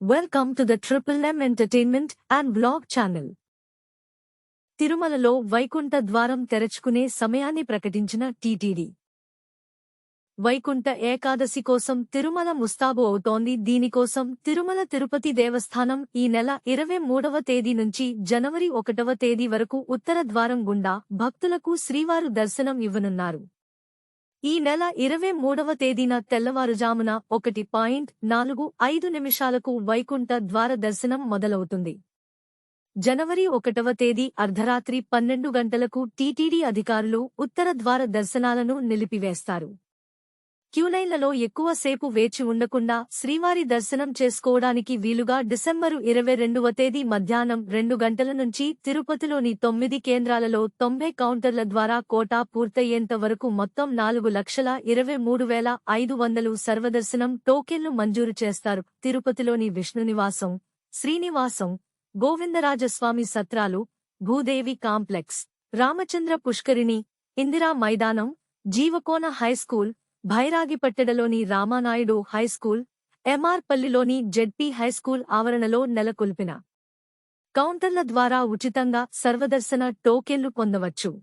Welcome to the triple M entertainment and blog channel తిరుమలలో వైకుంఠ ద్వారం తెరచుకునే సమయాన్ని ప్రకటించిన టీటీడీ. వైకుంఠ ఏకాదశి కోసం తిరుమల ముస్తాబు అవుతోంది. దీనికోసం తిరుమల తిరుపతి దేవస్థానం ఈ నెల ఇరవై మూడవ తేదీ నుంచి జనవరి ఒకటవ తేదీ వరకు ఉత్తర ద్వారం గుండా భక్తులకు శ్రీవారు దర్శనం ఇవ్వనున్నారు. ఈ నెల ఇరవై మూడవ తేదీన తెల్లవారుజామున ఒకటి పాయింట్ నాలుగు ఐదు నిమిషాలకు వైకుంఠ ద్వార దర్శనం మొదలవుతుంది. జనవరి ఒకటవ తేదీ అర్ధరాత్రి పన్నెండు గంటలకు టీటీడీ అధికారులు ఉత్తర ద్వార దర్శనాలను నిలిపివేస్తారు. క్యూలైన్లలో ఎక్కువసేపు వేచి ఉండకుండా శ్రీవారి దర్శనం చేసుకోవడానికి వీలుగా డిసెంబరు ఇరవై రెండవ తేదీ మధ్యాహ్నం రెండు గంటల నుంచి తిరుపతిలోని తొమ్మిది కేంద్రాలలో తొంభై కౌంటర్ల ద్వారా కోటా పూర్తయ్యేంత వరకు మొత్తం నాలుగు లక్షల ఇరవై మూడు వేల ఐదు వందలు సర్వదర్శనం టోకెన్లు మంజూరు చేస్తారు. తిరుపతిలోని విష్ణునివాసం శ్రీనివాసం గోవిందరాజస్వామి సత్రాలు భూదేవి కాంప్లెక్స్ రామచంద్ర పుష్కరిణి ఇందిరా మైదానం జీవకోన హైస్కూల్ భైరాగిపట్టెడలోని రామానాయుడు హైస్కూల్ ఎంఆర్పల్లిలోని జెడ్పీ హైస్కూల్ ఆవరణలో నెలకొల్పిన. కౌంటర్ల ద్వారా ఉచితంగా సర్వదర్శన టోకెన్లు పొందవచ్చు.